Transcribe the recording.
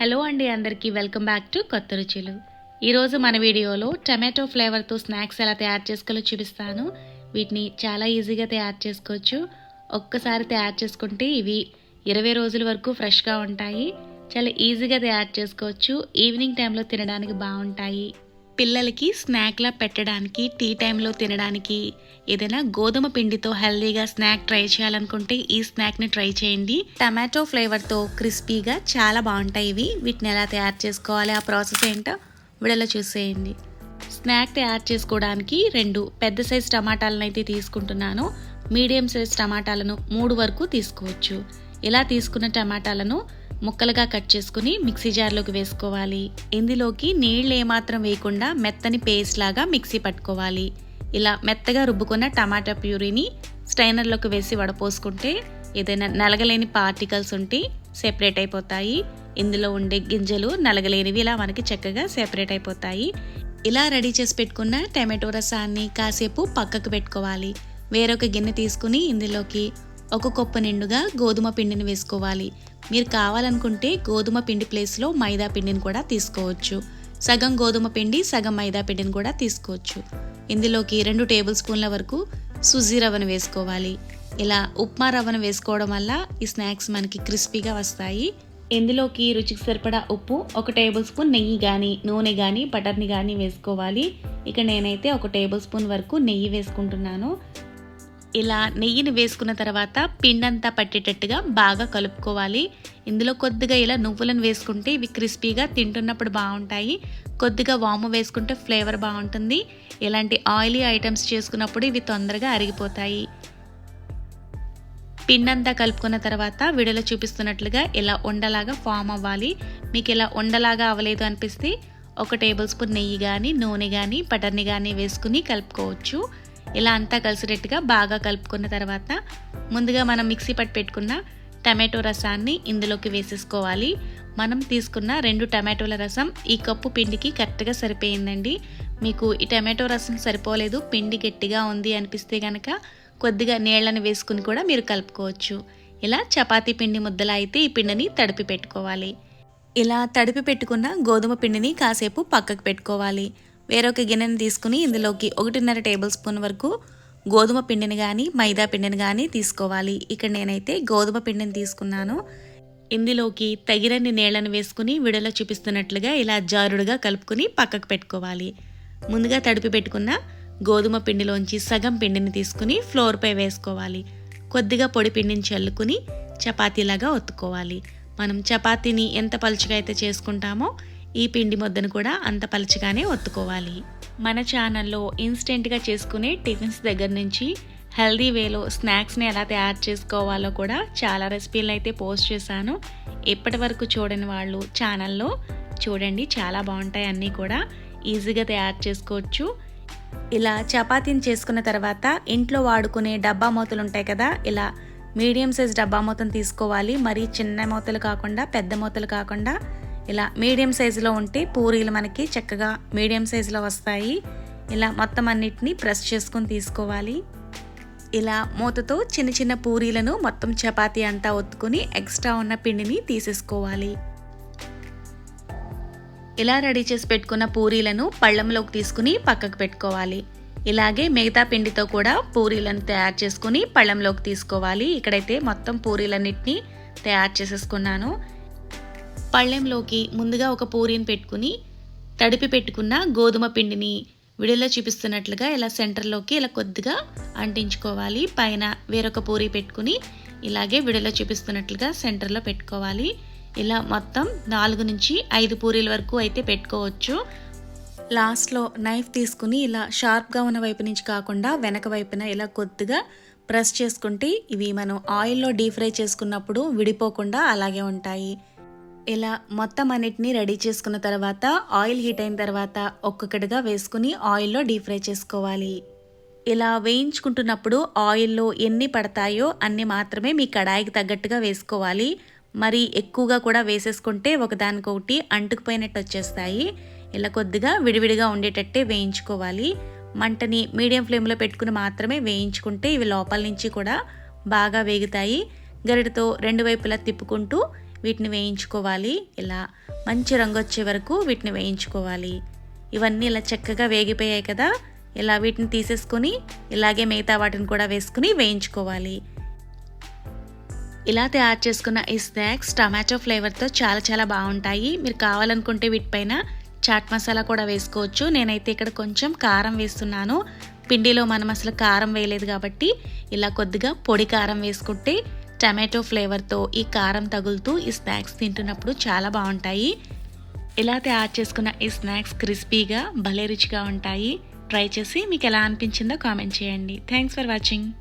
Hello అండి అందరికీ welcome back to కొత్త రుచులు. ఈరోజు మన వీడియోలో టమాటో ఫ్లేవర్తో స్నాక్స్ ఎలా తయారు చేసుకోవాలో చూపిస్తాను. వీటిని చాలా ఈజీగా తయారు చేసుకోవచ్చు. ఒక్కసారి తయారు చేసుకుంటే ఇవి ఇరవై రోజుల వరకు ఫ్రెష్గా ఉంటాయి. చాలా ఈజీగా తయారు చేసుకోవచ్చు. ఈవినింగ్ టైంలో తినడానికి బాగుంటాయి. పిల్లలకి స్నాక్లా పెట్టడానికి టీ టైంలో తినడానికి ఏదైనా గోధుమ పిండితో హెల్దీగా స్నాక్ ట్రై చేయాలనుకుంటే ఈ స్నాక్ని ట్రై చేయండి. టమాటో ఫ్లేవర్తో క్రిస్పీగా చాలా బాగుంటాయి ఇవి. వీటిని ఎలా తయారు చేసుకోవాలి ఆ ప్రాసెస్ ఏంటో విడలో చూసేయండి. స్నాక్ తయారు చేసుకోవడానికి రెండు పెద్ద సైజ్ టమాటాలను అయితే తీసుకుంటున్నాను. మీడియం సైజ్ టమాటాలను మూడు వరకు తీసుకోవచ్చు. ఇలా తీసుకున్న టమాటాలను ముక్కలుగా కట్ చేసుకుని మిక్సీ జార్లోకి వేసుకోవాలి. ఇందులోకి నీళ్ళు ఏమాత్రం వేయకుండా మెత్తని పేస్ట్ లాగా మిక్సీ పట్టుకోవాలి. ఇలా మెత్తగా రుబ్బుకున్న టమాటా ప్యూరీని స్టైనర్లోకి వేసి వడపోసుకుంటే ఏదైనా నలగలేని పార్టికల్స్ ఉంటే సెపరేట్ అయిపోతాయి. ఇందులో ఉండే గింజలు నలగలేనివి ఇలా మనకి చక్కగా సెపరేట్ అయిపోతాయి. ఇలా రెడీ చేసి పెట్టుకున్న టమాటో రసాన్ని కాసేపు పక్కకు పెట్టుకోవాలి. వేరొక గిన్నె తీసుకుని ఇందులోకి ఒక కొప్ప నిండుగా గోధుమ పిండిని వేసుకోవాలి. మీరు కావాలనుకుంటే గోధుమ పిండి ప్లేస్లో మైదా పిండిని కూడా తీసుకోవచ్చు. సగం గోధుమ పిండి సగం మైదా పిండిని కూడా తీసుకోవచ్చు. ఇందులోకి రెండు టేబుల్ స్పూన్ల వరకు సుజీ రవ్వను వేసుకోవాలి. ఇలా ఉప్మా రవ్వను వేసుకోవడం వల్ల ఈ స్నాక్స్ మనకి క్రిస్పీగా వస్తాయి. ఇందులోకి రుచికి సరిపడా ఉప్పు ఒక టేబుల్ స్పూన్ నెయ్యి కానీ నూనె కానీ బటర్ని కానీ వేసుకోవాలి. ఇక నేనైతే ఒక టేబుల్ స్పూన్ వరకు నెయ్యి వేసుకుంటున్నాను. ఇలా నెయ్యిని వేసుకున్న తర్వాత పిండంతా పట్టేటట్టుగా బాగా కలుపుకోవాలి. ఇందులో కొద్దిగా ఇలా నువ్వులను వేసుకుంటే ఇవి క్రిస్పీగా తింటున్నప్పుడు బాగుంటాయి. కొద్దిగా వాము వేసుకుంటే ఫ్లేవర్ బాగుంటుంది. ఇలాంటి ఆయిలీ ఐటమ్స్ చేసుకున్నప్పుడు ఇవి తొందరగా అరిగిపోతాయి. పిండంతా కలుపుకున్న తర్వాత వీడియోలో చూపిస్తున్నట్లుగా ఇలా ఉండలాగా ఫామ్ అవ్వాలి. మీకు ఇలా ఉండలాగా అవ్వలేదు అనిపిస్తే ఒక టేబుల్ స్పూన్ నెయ్యి కానీ నూనె కానీ బటర్ని కానీ వేసుకుని కలుపుకోవచ్చు. ఇలా అంతా కలిసినట్టుగా బాగా కలుపుకున్న తర్వాత ముందుగా మనం మిక్సీ పట్టి పెట్టుకున్న టమాటో రసాన్ని ఇందులోకి వేసేసుకోవాలి. మనం తీసుకున్న రెండు టమాటోల రసం ఈ కప్పు పిండికి కరెక్ట్గా సరిపోయిందండి. మీకు ఈ టమాటో రసం సరిపోలేదు పిండి గట్టిగా ఉంది అనిపిస్తే కనుక కొద్దిగా నీళ్ళని వేసుకుని కూడా మీరు కలుపుకోవచ్చు. ఇలా చపాతీ పిండి ముద్దలా అయితే ఈ పిండిని తడిపి పెట్టుకోవాలి. ఇలా తడిపి పెట్టుకున్న గోధుమ పిండిని కాసేపు పక్కకు పెట్టుకోవాలి. వేరొక గిన్నెని తీసుకుని ఇందులోకి ఒకటిన్నర టేబుల్ స్పూన్ వరకు గోధుమ పిండిని కానీ మైదా పిండిని కానీ తీసుకోవాలి. ఇక్కడ నేనైతే గోధుమ పిండిని తీసుకున్నాను. ఇందులోకి తగినన్ని నీళ్ళను వేసుకుని విడలో చూపిస్తున్నట్లుగా ఇలా జారుడుగా కలుపుకుని పక్కకు పెట్టుకోవాలి. ముందుగా తడిపి పెట్టుకున్న గోధుమ పిండిలోంచి సగం పిండిని తీసుకుని ఫ్లోర్పై వేసుకోవాలి. కొద్దిగా పొడి పిండిని చల్లుకుని చపాతీలాగా ఒత్తుకోవాలి. మనం చపాతీని ఎంత పలుచగా అయితే చేసుకుంటామో ఈ పిండి ముద్దను కూడా అంత పలచగానే ఒత్తుకోవాలి. మన ఛానల్లో ఇన్స్టెంట్గా చేసుకునే టిఫిన్స్ దగ్గర నుంచి హెల్దీ వేలో స్నాక్స్ని ఎలా తయారు చేసుకోవాలో కూడా చాలా రెసిపీలు అయితే పోస్ట్ చేశాను. ఇప్పటి వరకు చూడని వాళ్ళు ఛానల్లో చూడండి చాలా బాగుంటాయి అన్నీ కూడా. ఈజీగా తయారు చేసుకోవచ్చు. ఇలా చపాతీని చేసుకున్న తర్వాత ఇంట్లో వాడుకునే డబ్బా మూతలు ఉంటాయి కదా ఇలా మీడియం సైజ్ డబ్బా మూతను తీసుకోవాలి. మరీ చిన్న మూతలు కాకుండా పెద్ద మూతలు కాకుండా ఇలా మీడియం సైజులో ఉంటే పూరీలు మనకి చక్కగా మీడియం సైజులో వస్తాయి. ఇలా మొత్తం అన్నిటినీ ప్రెస్ చేసుకొని తీసుకోవాలి. ఇలా మూతతో చిన్న చిన్న పూరీలను మొత్తం చపాతీ అంతా ఒత్తుకుని ఎక్స్ట్రా ఉన్న పిండిని తీసేసుకోవాలి. ఇలా రెడీ చేసి పెట్టుకున్న పూరీలను పళ్ళంలోకి తీసుకుని పక్కకు పెట్టుకోవాలి. ఇలాగే మిగతా పిండితో కూడా పూరీలను తయారు చేసుకుని పళ్ళంలోకి తీసుకోవాలి. ఇక్కడైతే మొత్తం పూరీలన్నిటినీ తయారు చేసేసుకున్నాను. పళ్ళెంలోకి ముందుగా ఒక పూరిని పెట్టుకుని తడిపి పెట్టుకున్న గోధుమ పిండిని విడిలో చూపిస్తున్నట్లుగా ఇలా సెంటర్లోకి ఇలా కొద్దిగా అంటించుకోవాలి. పైన వేరొక పూరి పెట్టుకుని ఇలాగే విడిలో చూపిస్తున్నట్లుగా సెంటర్లో పెట్టుకోవాలి. ఇలా మొత్తం నాలుగు నుంచి ఐదు పూరీల వరకు అయితే పెట్టుకోవచ్చు. లాస్ట్లో నైఫ్ తీసుకుని ఇలా షార్ప్గా ఉన్న వైపు నుంచి కాకుండా వెనక వైపున ఇలా కొద్దిగా ప్రెస్ చేసుకుంటే ఇవి మనం ఆయిల్లో డీప్ ఫ్రై చేసుకున్నప్పుడు విడిపోకుండా అలాగే ఉంటాయి. ఇలా మొత్తం అన్నిటిని రెడీ చేసుకున్న తర్వాత ఆయిల్ హీట్ అయిన తర్వాత ఒక్కొక్కటిగా వేసుకుని ఆయిల్లో డీప్ ఫ్రై చేసుకోవాలి. ఇలా వేయించుకుంటున్నప్పుడు ఆయిల్లో ఎన్ని పడతాయో అన్ని మాత్రమే మీ కడాయికి తగ్గట్టుగా వేసుకోవాలి. మరి ఎక్కువగా కూడా వేసేసుకుంటే ఒకదానికొకటి అంటుకుపోయినట్టు వచ్చేస్తాయి. ఇలా కొద్దిగా విడివిడిగా ఉండేటట్టే వేయించుకోవాలి. మంటని మీడియం ఫ్లేమ్లో పెట్టుకుని మాత్రమే వేయించుకుంటే ఇవి లోపల నుంచి కూడా బాగా వేగుతాయి. గరిటతో రెండు వైపులా తిప్పుకుంటూ వీటిని వేయించుకోవాలి. ఇలా మంచి రంగు వచ్చే వరకు వీటిని వేయించుకోవాలి. ఇవన్నీ ఇలా చక్కగా వేగిపోయాయి కదా. ఇలా వీటిని తీసేసుకొని ఇలాగే మిగతా వాటిని కూడా వేసుకుని వేయించుకోవాలి. ఇలా తయారు చేసుకున్న ఈ స్నాక్స్ టమాటో ఫ్లేవర్తో చాలా చాలా బాగుంటాయి. మీరు కావాలనుకుంటే వీటిపైన చాట్ మసాలా కూడా వేసుకోవచ్చు. నేనైతే ఇక్కడ కొంచెం కారం వేస్తున్నాను. పిండిలో మనం అసలు కారం వేయలేదు కాబట్టి ఇలా కొద్దిగా పొడి కారం వేసుకుంటే టమాటో ఫ్లేవర్తో ఈ కారం తగులుతూ ఈ స్నాక్స్ తింటున్నప్పుడు చాలా బాగుంటాయి. ఇలా తయారు చేసుకున్న ఈ స్నాక్స్ క్రిస్పీగా భలే రుచిగా ఉంటాయి. ట్రై చేసి మీకు ఎలా అనిపించిందో కామెంట్ చేయండి. Thanks for watching